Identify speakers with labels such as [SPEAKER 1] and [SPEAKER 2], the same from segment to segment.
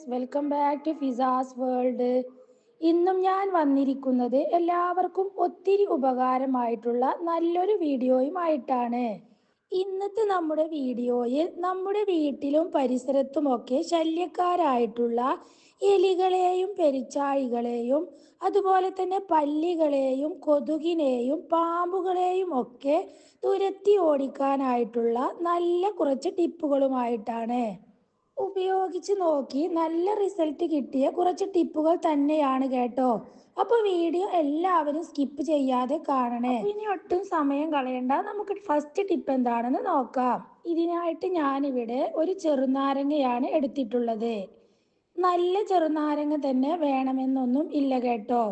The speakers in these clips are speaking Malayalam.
[SPEAKER 1] Friends welcome back to Fiza's world ഇന്നും ഞാൻ വന്നിരിക്കുന്നത് എല്ലാവർക്കും ഒത്തിരി ഉപകാരമായിട്ടുള്ള നല്ലൊരു വീഡിയോയുമായിട്ടാണ്. ഇന്നത്തെ നമ്മുടെ വീഡിയോയിൽ നമ്മുടെ വീട്ടിലും പരിസരത്തുമൊക്കെ ശല്യക്കാരായിട്ടുള്ള എലികളെയും പെരിച്ചാഴികളെയും അതുപോലെ തന്നെ പല്ലികളെയും കൊതുകിനെയും പാമ്പുകളെയും ഒക്കെ തുരത്തി ഓടിക്കാനായിട്ടുള്ള നല്ല കുറച്ച് ടിപ്പുകളുമായിട്ടാണ്. ഉപയോഗിച്ച് നോക്കി നല്ല റിസൾട്ട് കിട്ടിയ കുറച്ച് ടിപ്പുകൾ തന്നെയാണ് കേട്ടോ. അപ്പൊ വീഡിയോ എല്ലാവരും സ്കിപ്പ് ചെയ്യാതെ കാണണേ. ഇനി ഒട്ടും സമയം കളയണ്ട. നമുക്ക് ഫസ്റ്റ് ടിപ്പ് എന്താണെന്ന് നോക്കാം. ഇതിനായിട്ട് ഞാനിവിടെ ഒരു ചെറുനാരങ്ങയാണ് എടുത്തിട്ടുള്ളത്. നല്ല ചെറുനാരങ്ങ തന്നെ വേണമെന്നൊന്നും ഇല്ല കേട്ടോ.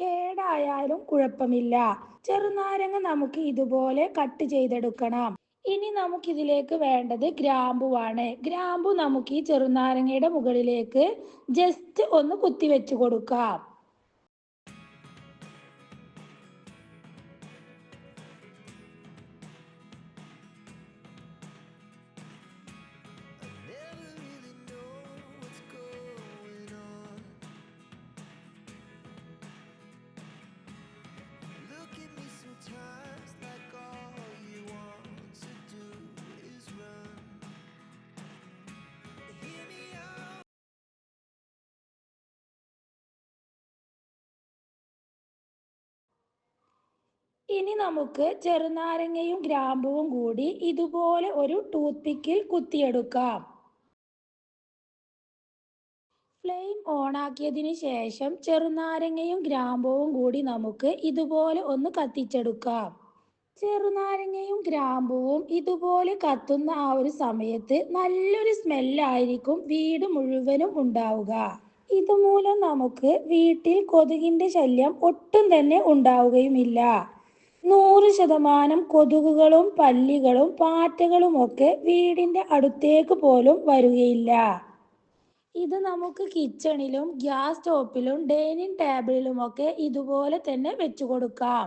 [SPEAKER 1] കേടായാലും കുഴപ്പമില്ല. ചെറുനാരങ്ങ നമുക്ക് ഇതുപോലെ കട്ട് ചെയ്തെടുക്കണം. ഇനി നമുക്ക് ഇതിലേക്ക് വേണ്ടത് ഗ്രാമ്പുവാണ്. ഗ്രാമ്പു നമുക്ക് ഈ ചെറുനാരങ്ങയുടെ മുകളിലേക്ക് ജസ്റ്റ് ഒന്ന് കുത്തി വെച്ച് കൊടുക്കാം. ഇനി നമുക്ക് ചെറുനാരങ്ങയും ഗ്രാമ്പുവും കൂടി ഇതുപോലെ ഒരു ടൂത്ത് പിക്കിൽ കുത്തിയെടുക്കാം ഫ്ലെയിം ഓണാക്കിയതിന് ശേഷം ചെറുനാരങ്ങയും ഗ്രാമ്പുവും കൂടി നമുക്ക് ഇതുപോലെ ഒന്ന് കത്തിച്ചെടുക്കാം. ചെറുനാരങ്ങയും ഗ്രാമ്പുവും ഇതുപോലെ കത്തുന്ന ആ ഒരു സമയത്ത് നല്ലൊരു സ്മെല്ലായിരിക്കും വീട് മുഴുവനും ഉണ്ടാവുക. ഇതുമൂലം നമുക്ക് വീട്ടിൽ കൊതുകിന്റെ ശല്യം ഒട്ടും തന്നെ ഉണ്ടാവുകയുമില്ല. നൂറ് ശതമാനം കൊതുകുകളും പല്ലികളും പാറ്റകളും ഒക്കെ വീടിന്റെ അടുത്തേക്ക് പോലും വരികയില്ല. ഇത് നമുക്ക് കിച്ചണിലും ഗ്യാസ് സ്റ്റോപ്പിലും ഡൈനിങ് ടേബിളിലുമൊക്കെ ഇതുപോലെ തന്നെ വെച്ചു കൊടുക്കാം.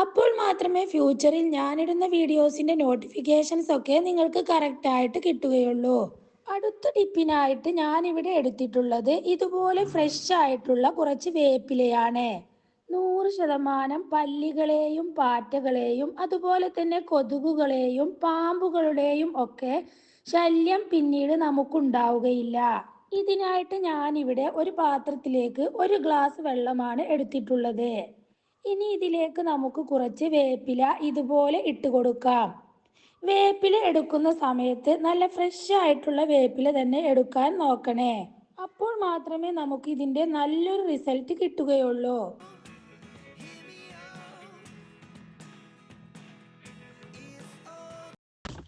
[SPEAKER 1] അപ്പോൾ മാത്രമേ ഫ്യൂച്ചറിൽ ഞാനിടുന്ന വീഡിയോസിന്റെ നോട്ടിഫിക്കേഷൻസ് ഒക്കെ നിങ്ങൾക്ക് കറക്റ്റ് ആയിട്ട് കിട്ടുകയുള്ളൂ. അടുത്ത ടിപ്പിനായിട്ട് ഞാൻ ഇവിടെ എടുത്തിട്ടുള്ളത് ഇതുപോലെ ഫ്രഷ് ആയിട്ടുള്ള കുറച്ച് വേപ്പിലയാണ്. നൂറ് ശതമാനം പല്ലികളെയും പാറ്റകളെയും അതുപോലെ തന്നെ കൊതുകുകളെയും പാമ്പുകളുടെയും ഒക്കെ ശല്യം പിന്നീട് നമുക്കുണ്ടാവുകയില്ല. ഇതിനായിട്ട് ഞാനിവിടെ ഒരു പാത്രത്തിലേക്ക് ഒരു ഗ്ലാസ് വെള്ളമാണ് എടുത്തിട്ടുള്ളത്. ഇനി ഇതിലേക്ക് നമുക്ക് കുറച്ച് വേപ്പില ഇതുപോലെ ഇട്ട് കൊടുക്കാം. വേപ്പില എടുക്കുന്ന സമയത്ത് നല്ല ഫ്രഷ് ആയിട്ടുള്ള വേപ്പില തന്നെ എടുക്കാൻ നോക്കണേ. അപ്പോൾ മാത്രമേ നമുക്ക് ഇതിന്റെ നല്ലൊരു റിസൾട്ട് കിട്ടുകയുള്ളൂ.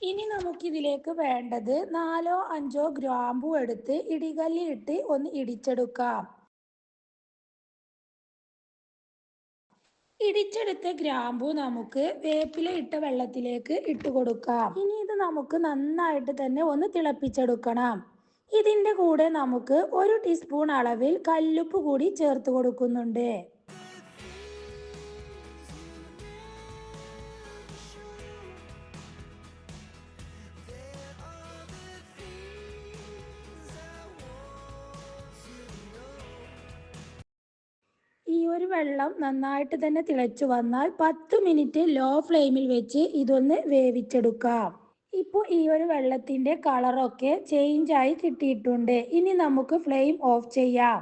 [SPEAKER 1] ഇനി നമുക്കിതിലേക്ക് വേണ്ടത് നാലോ അഞ്ചോ ഗ്രാമ്പു എടുത്ത് ഇടികല്ലിട്ട് ഒന്ന് ഇടിച്ചെടുക്കാം. ഇടിച്ചെടുത്ത ഗ്രാമ്പു നമുക്ക് വേപ്പില ഇട്ട വെള്ളത്തിലേക്ക് ഇട്ട് കൊടുക്കാം. ഇനി ഇത് നമുക്ക് നന്നായിട്ട് തന്നെ ഒന്ന് തിളപ്പിച്ചെടുക്കണം. ഇതിന്റെ കൂടെ നമുക്ക് ഒരു ടീസ്പൂൺ അളവിൽ കല്ലുപ്പ് കൂടി ചേർത്ത് കൊടുക്കുന്നുണ്ട്. ഒരു വെള്ളം നന്നായിട്ട് തന്നെ തിളച്ചു വന്നാൽ പത്ത് മിനിറ്റ് ലോ ഫ്ലെയിമിൽ വെച്ച് ഇതൊന്ന് വേവിച്ചെടുക്കാം. ഇപ്പോൾ ഈ ഒരു വെള്ളത്തിന്റെ കളറൊക്കെ ചേഞ്ച് ആയി കിട്ടിയിട്ടുണ്ട്. ഇനി നമുക്ക് ഫ്ലെയിം ഓഫ് ചെയ്യാം.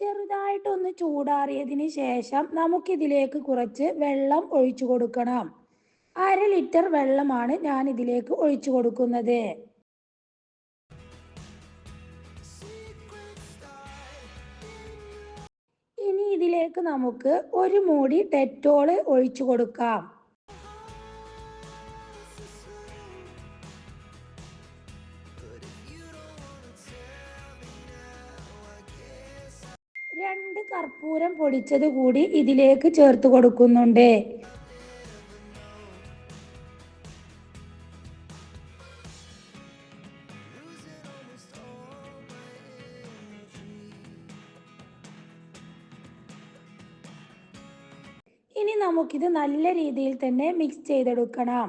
[SPEAKER 1] ചെറുതായിട്ടൊന്ന് ചൂടാറിയതിന് ശേഷം നമുക്കിതിലേക്ക് കുറച്ച് വെള്ളം ഒഴിച്ചു കൊടുക്കണം. അര ലിറ്റർ വെള്ളമാണ് ഞാൻ ഇതിലേക്ക് ഒഴിച്ചു കൊടുക്കുന്നത്. ഇതിലേക്ക് നമുക്ക് ഒരു മൂടി ഡെറ്റോൾ ഒഴിച്ചു കൊടുക്കാം. രണ്ട് കർപ്പൂരം പൊടിച്ചത് കൂടി ഇതിലേക്ക് ചേർത്ത് കൊടുക്കുന്നുണ്ട്. ഇനി നമുക്കിത് നല്ല രീതിയിൽ തന്നെ മിക്സ് ചെയ്തെടുക്കണം.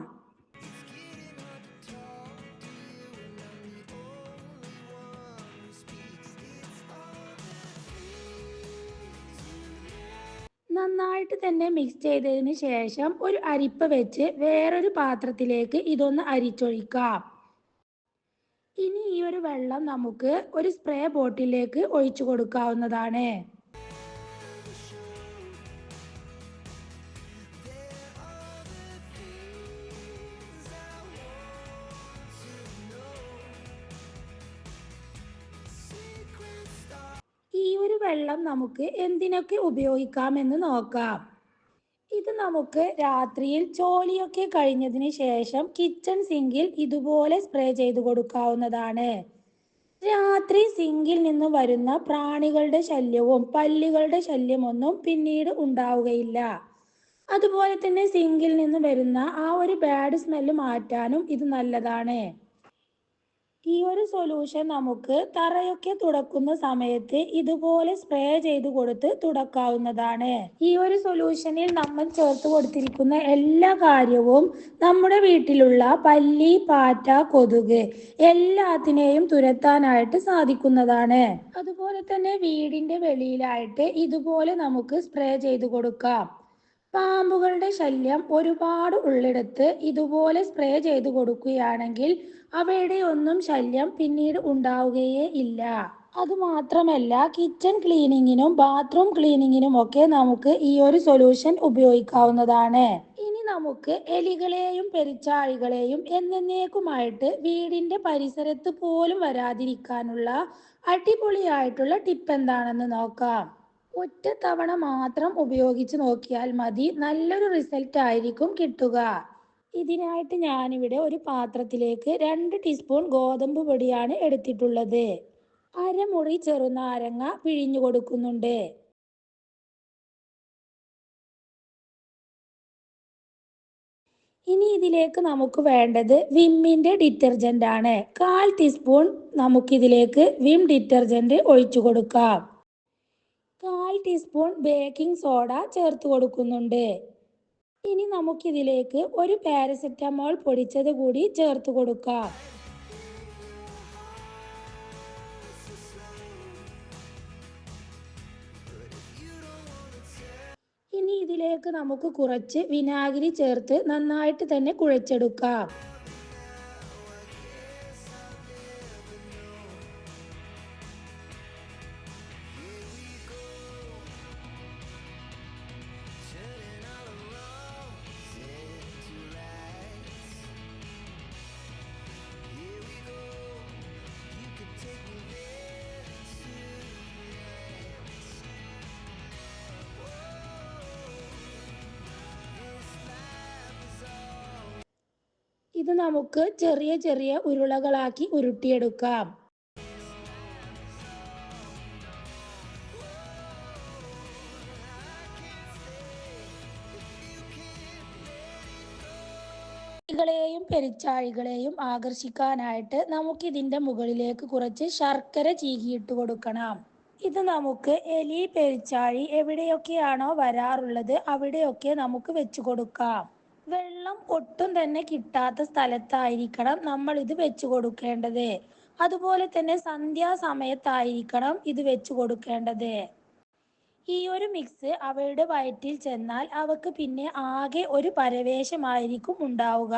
[SPEAKER 1] നന്നായിട്ട് തന്നെ മിക്സ് ചെയ്തതിന് ശേഷം ഒരു അരിപ്പ വെച്ച് വേറൊരു പാത്രത്തിലേക്ക് ഇതൊന്ന് അരിച്ചൊഴിക്കാം. ഇനി ഈ ഒരു വെള്ളം നമുക്ക് ഒരു സ്പ്രേ ബോട്ടിലേക്ക് ഒഴിച്ചു കൊടുക്കാവുന്നതാണ്. വെള്ളം നമുക്ക് എന്തിനൊക്കെ ഉപയോഗിക്കാമെന്ന് നോക്കാം. ഇത് നമുക്ക് രാത്രിയിൽ ജോലിയൊക്കെ കഴിഞ്ഞതിന് ശേഷം കിച്ചൺ സിങ്കിൽ ഇതുപോലെ സ്പ്രേ ചെയ്ത് കൊടുക്കാവുന്നതാണ്. രാത്രി സിങ്കിൽ നിന്ന് വരുന്ന പ്രാണികളുടെ ശല്യവും പല്ലികളുടെ ശല്യമൊന്നും പിന്നീട് ഉണ്ടാവുകയില്ല. അതുപോലെ തന്നെ സിങ്കിൽ നിന്ന് വരുന്ന ആ ഒരു ബാഡ് സ്മെല്ല് മാറ്റാനും ഇത് നല്ലതാണ്. ഈ ഒരു സൊല്യൂഷൻ നമുക്ക് തറയൊക്കെ തുടക്കുന്ന സമയത്ത് ഇതുപോലെ സ്പ്രേ ചെയ്ത് കൊടുത്ത് തുടക്കാവുന്നതാണ്. ഈ ഒരു സൊല്യൂഷനിൽ നമ്മൾ ചേർത്ത് കൊടുത്തിരിക്കുന്ന എല്ലാ കാര്യവും നമ്മുടെ വീട്ടിലുള്ള പല്ലി പാറ്റ കൊതുക് എല്ലാത്തിനെയും തുരത്താനായിട്ട് സാധിക്കുന്നതാണ്. അതുപോലെ തന്നെ വീടിന്റെ വെളിയിലായിട്ട് ഇതുപോലെ നമുക്ക് സ്പ്രേ ചെയ്ത് കൊടുക്കാം. പാമ്പുകളുടെ ശല്യം ഒരുപാട് ഉള്ളിടത്ത് ഇതുപോലെ സ്പ്രേ ചെയ്ത് കൊടുക്കുകയാണെങ്കിൽ അവയുടെ ഒന്നും ശല്യം പിന്നീട് ഉണ്ടാവുകയേ ഇല്ല. അതുമാത്രമല്ല കിച്ചൺ ക്ലീനിങ്ങിനും ബാത്റൂം ക്ലീനിങ്ങിനും ഒക്കെ നമുക്ക് ഈ ഒരു സൊല്യൂഷൻ ഉപയോഗിക്കാവുന്നതാണ്. ഇനി നമുക്ക് എലികളെയും പെരിച്ചാഴികളെയും എന്നേക്കുമായിട്ട് വീടിന്റെ പരിസരത്ത് പോലും വരാതിരിക്കാനുള്ള അടിപൊളിയായിട്ടുള്ള ടിപ്പ് എന്താണെന്ന് നോക്കാം. ഒറ്റ തവണ മാത്രം ഉപയോഗിച്ച് നോക്കിയാൽ മതി. നല്ലൊരു റിസൾട്ട് ആയിരിക്കും കിട്ടുക. ഇതിനായിട്ട് ഞാനിവിടെ ഒരു പാത്രത്തിലേക്ക് രണ്ട് ടീസ്പൂൺ ഗോതമ്പ് പൊടിയാണ് എടുത്തിട്ടുള്ളത്. അരമുറി ചെറുനാരങ്ങ പിഴിഞ്ഞു കൊടുക്കുന്നുണ്ട്. ഇനി ഇതിലേക്ക് നമുക്ക് വേണ്ടത് വിമ്മിന്റെ ഡിറ്റർജന്റ് ആണ്. കാൽ ടീസ്പൂൺ നമുക്കിതിലേക്ക് വിം ഡിറ്റർജന്റ് ഒഴിച്ചു കൊടുക്കാം. കാൽ ടീസ്പൂൺ ബേക്കിംഗ് സോഡ ചേർത്ത് കൊടുക്കുന്നുണ്ട്. ഇനി നമുക്കിതിലേക്ക് ഒരു പാരസെറ്റമോൾ പൊടിച്ചത് കൂടി ചേർത്ത് കൊടുക്കാം. ഇനി ഇതിലേക്ക് നമുക്ക് കുറച്ച് വിനാഗിരി ചേർത്ത് നന്നായിട്ട് തന്നെ കുഴച്ചെടുക്കാം. ഇത് നമുക്ക് ചെറിയ ചെറിയ ഉരുളകളാക്കി ഉരുട്ടിയെടുക്കാം. കളെയും പെരിച്ചാഴികളെയും ആകർഷിക്കാനായിട്ട് നമുക്ക് ഇതിന്റെ മുകളിലേക്ക് കുറച്ച് ശർക്കര ചീകിയിട്ട് കൊടുക്കണം. ഇത് നമുക്ക് എലി പെരിച്ചാഴി എവിടെയൊക്കെയാണോ വരാറുള്ളത് അവിടെയൊക്കെ നമുക്ക് വെച്ചു കൊടുക്കാം. വെള്ളം ഒട്ടും തന്നെ കിട്ടാത്ത സ്ഥലത്തായിരിക്കണം നമ്മൾ ഇത് വെച്ചു കൊടുക്കേണ്ടത്. അതുപോലെ തന്നെ സന്ധ്യാസമയത്തായിരിക്കണം ഇത് വെച്ചു കൊടുക്കേണ്ടത്. ഈ ഒരു മിക്സ് അവയുടെ വയറ്റിൽ ചെന്നാൽ അവക്ക് പിന്നെ ആകെ ഒരു പരവേശമായിരിക്കും ഉണ്ടാവുക.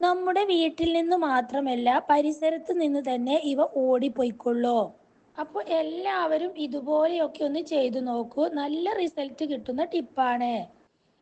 [SPEAKER 1] നമ്മുടെ വീട്ടിൽ നിന്ന് മാത്രമല്ല പരിസരത്ത് നിന്ന് തന്നെ ഇവ ഓടിപ്പോയിക്കൊള്ളൂ. അപ്പോൾ എല്ലാവരും ഇതുപോലെയൊക്കെ ഒന്ന് ചെയ്തു നോക്കൂ. നല്ല റിസൾട്ട് കിട്ടുന്ന ടിപ്പാണ്